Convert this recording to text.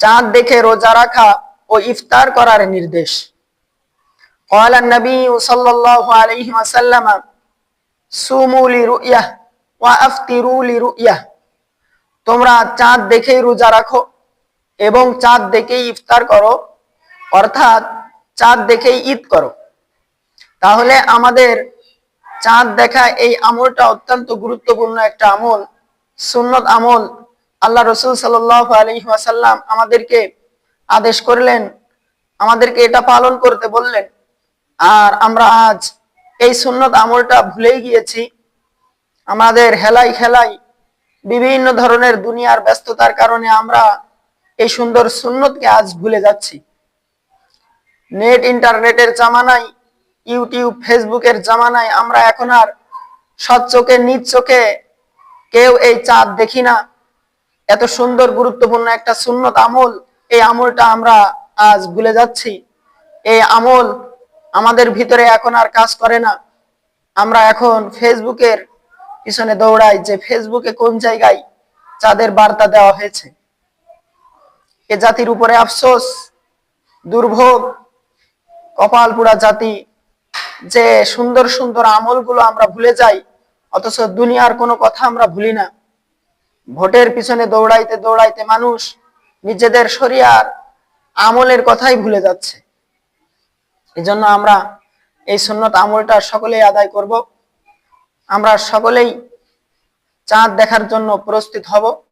চাঁদ দেখে রোজা রাখা ও ইফতার করার নির্দেশ قال النبي صلى الله عليه وسلم সুমু লিরুইয়াহ ওয়া আফতিরু লিরুইয়াহ তোমরা চাঁদ দেখেই রোজা রাখো এবং চাঁদ দেখেই ইফতার করো অর্থাৎ চাঁদ দেখেই ঈদ করো তাহলে আমাদের চাঁদ দেখা এই আমলটা অত্যন্ত গুরুত্বপূর্ণ একটা আমল সুন্নত আমল আল্লাহ রসুল সাল্লাহ আলহি ওয়াসাল্লাম আমাদেরকে আদেশ করলেন, আমাদেরকে এটা পালন করতে বললেন। আর আমরা আজ এই সুন্নত আমলটা ভুলেই গিয়েছি। আমাদের হেলাই খেলাই, বিভিন্ন ধরনের দুনিয়ার ব্যস্ততার কারণে আমরা এই সুন্দর সুন্নতকে আজ ভুলে যাচ্ছি। নেট ইন্টারনেটের জামানায়, ইউটিউব, ফেসবুকের জামানায় আমরা এখন আর সৎ চোখে, নিজ চোখে কেউ এই চাঁদ দেখি না। এত সুন্দর, গুরুত্বপূর্ণ একটা সুন্নত আমল। এই আমলটা আমরা আজ ভুলে যাচ্ছি। এই আমল আমাদের ভিতরে এখন আর কাজ করে না। আমরা এখন ফেসবুকের পিছনে দৌড়াই যে ফেসবুকে কোন জায়গায় চাঁদের বার্তা দেওয়া হয়েছে? এ জাতির উপরে আফসোস, দুর্ভোগ, কপাল পুরা জাতি, যে সুন্দর সুন্দর আমলগুলো আমরা ভুলে যাই, অথচ দুনিয়ার কোনো কথা আমরা ভুলি না। ভোটের পিছনে দৌড়াইতে দৌড়াইতে মানুষ নিজেদের শরিয়ার আমলের কথাই ভুলে যাচ্ছে। এজন্য জন্য আমরা এই সুন্নত আমলটা সকলেই আদায় করব। আমরা সকলেই চাঁদ দেখার জন্য প্রস্তুত হব।